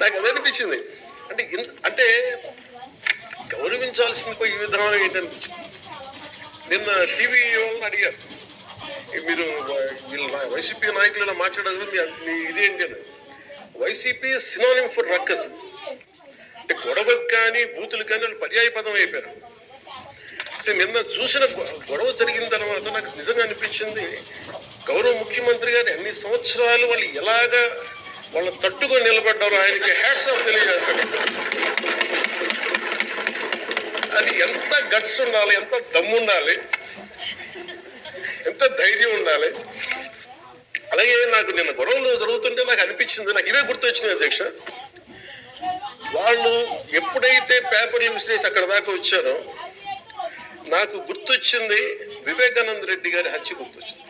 నాకు అది అనిపించింది. అంటే ఇంత అంటే గౌరవించాల్సింది పోయి ఈ విధానం ఏంటనిపించింది? నిన్న టీవీ వాళ్ళని అడిగారు. మీరు వీళ్ళు వైసీపీ నాయకులు ఇలా మాట్లాడారు మీ ఇదేంటి అని వైసీపీ సినోనిమ్ ఫర్ రక్కస్ అంటే గొడవకు కానీ బూతులు కానీ వాళ్ళు పర్యాయ పదం అయిపోయారు. అంటే నిన్న చూసిన గొడవ జరిగిన తర్వాత నాకు నిజంగా అనిపించింది గౌరవ ముఖ్యమంత్రి గారు అన్ని సంవత్సరాలు వాళ్ళు ఎలాగా వాళ్ళు తట్టుకొని నిలబడ్డారు. ఆయనకి హ్యాట్స్ ఆఫ్ తెలియజేస్తాను అది ఎంత గట్స్ ఉండాలి ఎంత దమ్ము ఉండాలి ఎంత ధైర్యం ఉండాలి. అలాగే నాకు నిన్న గొడవలు జరుగుతుంటే నాకు అనిపించింది నాకు ఇవే గుర్తొచ్చినాయి అధ్యక్ష. వాళ్ళు ఎప్పుడైతే పేపర్ విసిరేసి అక్కడ దాకా వచ్చారో నాకు గుర్తొచ్చింది వివేకానంద రెడ్డి గారి హత్య గుర్తొచ్చింది.